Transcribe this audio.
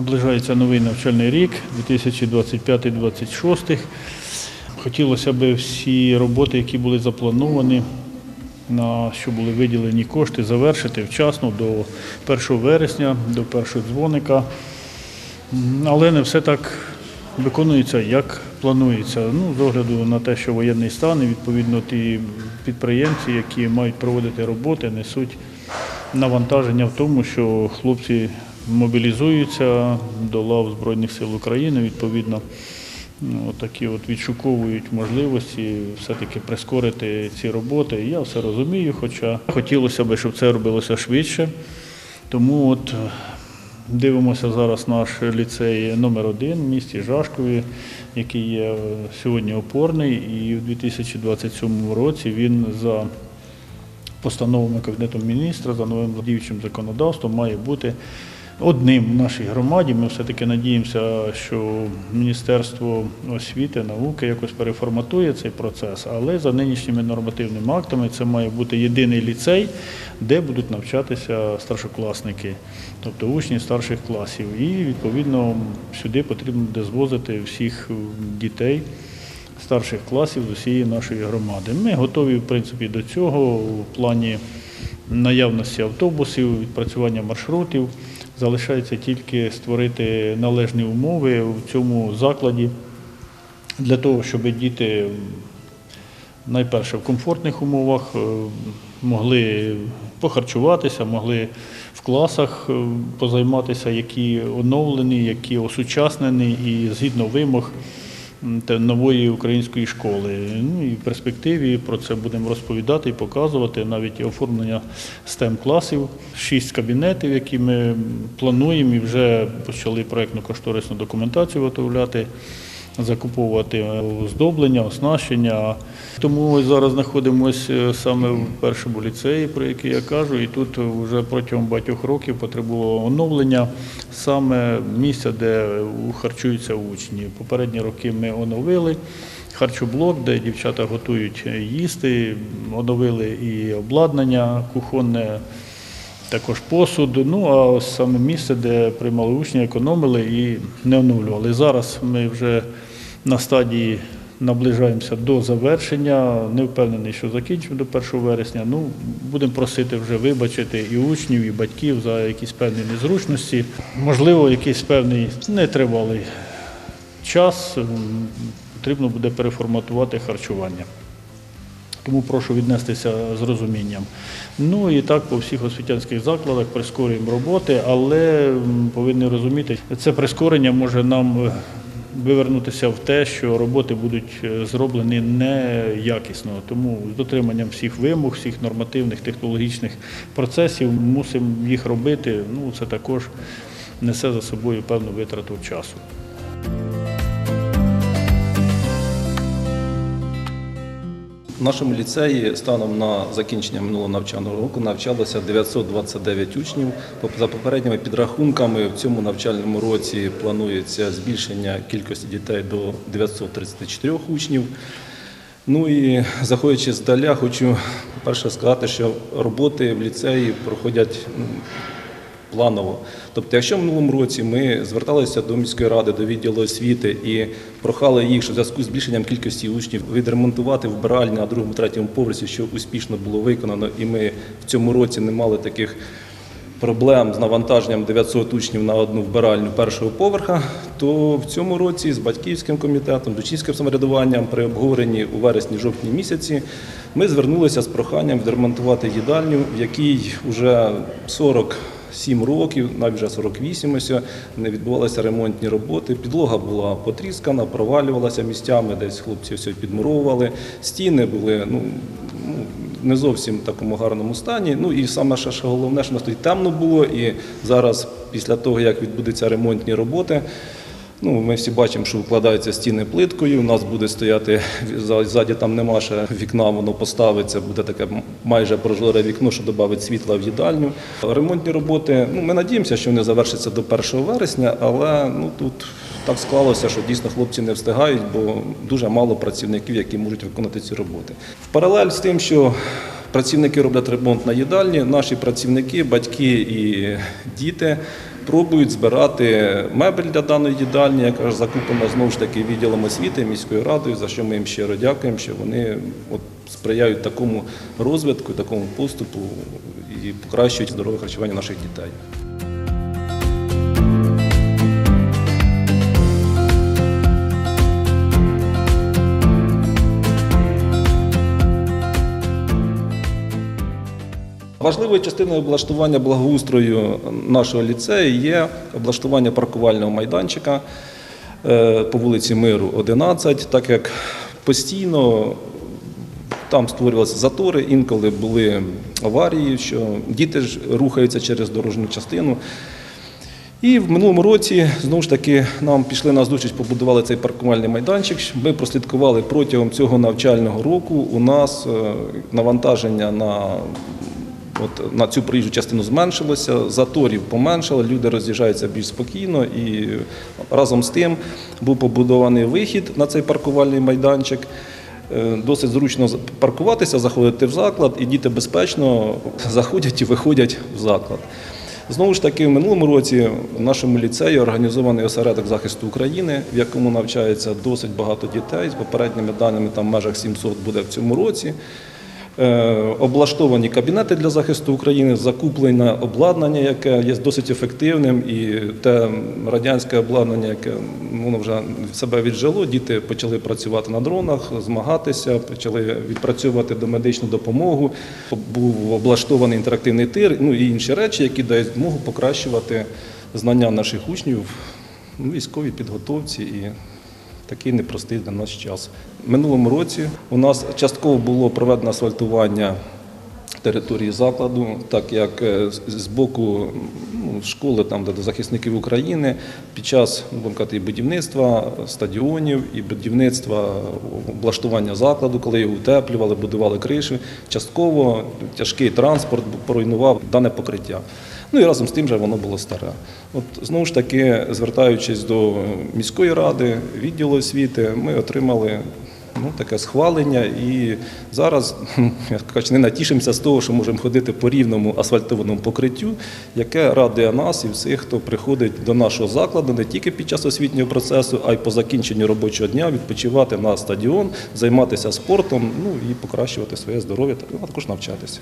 Наближається новий навчальний рік 2025-2026. Хотілося б всі роботи, які були заплановані, на що були виділені кошти, завершити вчасно до 1 вересня, до першого дзвоника. Але не все так виконується, як планується. Ну, з огляду на те, що воєнний стан, і відповідно ті підприємці, які мають проводити роботи, несуть навантаження в тому, що хлопці мобілізуються до лав Збройних сил України, відповідно. Ну, такі от відшуковують можливості все-таки прискорити ці роботи. Я все розумію, хоча хотілося б, щоб це робилося швидше. Тому от е, дивимося зараз наш ліцей номер один в місті Жашкові, який є е, сьогодні опорний, і в 2027 році він за постановами Кабінету міністра за новим діючим законодавством має бути одним в нашій громаді. Ми все-таки надіємося, що Міністерство освіти, науки якось переформатує цей процес, але за нинішніми нормативними актами це має бути єдиний ліцей, де будуть навчатися старшокласники, тобто учні старших класів. І відповідно сюди потрібно буде звозити всіх дітей старших класів з усієї нашої громади. Ми готові, в принципі, до цього в плані наявності автобусів, відпрацювання маршрутів. Залишається тільки створити належні умови в цьому закладі для того, щоб діти найперше в комфортних умовах е, могли похарчуватися, могли в класах е, позайматися, які оновлені, які осучаснені і згідно вимог нової української школи. Ну і в перспективі про це будемо розповідати і показувати навіть оформлення STEM класів, шість кабінетів, які ми плануємо і вже почали проектно-кошторисну документацію виготовляти закуповувати оздоблення, оснащення. Тому ось зараз знаходимося саме в першому ліцеї, про який я кажу, і тут вже протягом багатьох років потребувало оновлення саме місця, де харчуються учні. Попередні роки ми оновили. Харчоблок, де дівчата готують їсти, оновили і обладнання кухонне, також посуд. Ну а саме місце, де приймали учні, економили і не оновлювали. Зараз ми вже на стадії наближаємося до завершення. Не впевнений, що закінчимо до 1 вересня. Ну, будемо просити вже вибачити і учнів, і батьків за якісь певні незручності. Можливо, якийсь певний нетривалий час потрібно буде переформатувати харчування. Тому прошу віднестися з розумінням. Ну і так по всіх освітянських закладах прискорюємо роботи, але повинні розуміти, це прискорення може нам е, вивернутися в те, що роботи будуть е, зроблені неякісно. Тому з дотриманням всіх вимог, всіх нормативних, технологічних процесів мусимо їх робити. Ну це також несе за собою певну витрату часу. В нашому ліцеї станом на закінчення минулого навчального року навчалося 929 учнів. За попередніми підрахунками, в цьому навчальному році планується збільшення кількості дітей до 934 учнів. Ну і заходячи здаля, хочу перше сказати, що роботи в ліцеї проходять ну, планово. Тобто, якщо в минулому році ми зверталися до міської ради, до відділу освіти і прохали їх, що в зв'язку з збільшенням кількості учнів відремонтувати вбиральні на другому, третьому поверсі, що успішно було виконано, і ми в цьому році не мали таких проблем з навантаженням 900 учнів на одну вбиральню першого поверха, то в цьому році з батьківським комітетом, з учнівським самоврядуванням при обговоренні у вересні-жовтні місяці ми звернулися з проханням відремонтувати їдальню, в якій вже 40 Сім років, навіть вже 48 ось, не відбувалися ремонтні роботи. Підлога була потріскана, провалювалася місцями, десь хлопці все підмуровували. Стіни були ну, ну, не зовсім в такому гарному стані. Ну і саме ще головне, що нас тут темно було. І зараз, після того, як відбудуться ремонтні роботи, Ну, ми всі бачимо, що вкладаються стіни плиткою. У нас буде стояти ззаді там нема ще вікна, воно поставиться, буде таке майже прожоре вікно, що додавить світла в їдальню. Ремонтні роботи. Ну, ми надіємося, що вони завершаться до 1 вересня, але ну тут так склалося, що дійсно хлопці не встигають, бо дуже мало працівників, які можуть виконати ці роботи. В паралель з тим, що Працівники роблять ремонт на їдальні. Наші працівники, батьки і діти пробують збирати мебель для даної їдальні, яка ж закуплена знову ж таки відділом освіти міською радою, за що ми їм щиро дякуємо, що вони от сприяють такому розвитку, такому поступу і покращують здорове харчування наших дітей. Важливою частиною облаштування благоустрою нашого ліцею є облаштування паркувального майданчика е, по вулиці Миру, 11, так як постійно там створювалися затори, інколи були аварії, що діти ж рухаються через дорожню частину. І в минулому році знову ж таки нам пішли на зустріч, побудували цей паркувальний майданчик. Ми прослідкували протягом цього навчального року. У нас е, навантаження на, от, на цю проїжджу частину зменшилося, заторів поменшало, люди роз'їжджаються більш спокійно. І разом з тим був побудований вихід на цей паркувальний майданчик. Е, Досить зручно паркуватися, заходити в заклад, і діти безпечно заходять і виходять в заклад. Знову ж таки, в минулому році в нашому ліцеї організований осередок захисту України, в якому навчається досить багато дітей. З попередніми даними там в межах 700 буде в цьому році. Е, Облаштовані кабінети для захисту України, закуплене обладнання, яке є досить ефективним, і те радянське обладнання, яке ну, воно вже себе віджило. Діти почали працювати на дронах, змагатися, почали відпрацьовувати домедичну допомогу. Був облаштований інтерактивний тир, ну і інші речі, які дають змогу покращувати знання наших учнів у військовій підготовці і такий непростий для нас час. Минулому році у нас частково було проведено асфальтування території закладу, так як е, з- боку ну, школи, там де захисників України, під час казати, будівництва стадіонів, і будівництва облаштування закладу, коли його утеплювали, будували криші, частково тяжкий транспорт поруйнував дане покриття. Ну і разом з тим же воно було старе. От знову ж таки, звертаючись до міської ради, відділу освіти, ми отримали ну, таке схвалення. І зараз як не натішимося з того, що можемо ходити по рівному асфальтованому покриттю, яке радує нас і всіх, хто приходить до нашого закладу не тільки під час освітнього процесу, а й по закінченню робочого дня відпочивати на стадіон, займатися спортом, ну і покращувати своє здоров'я, а також навчатися.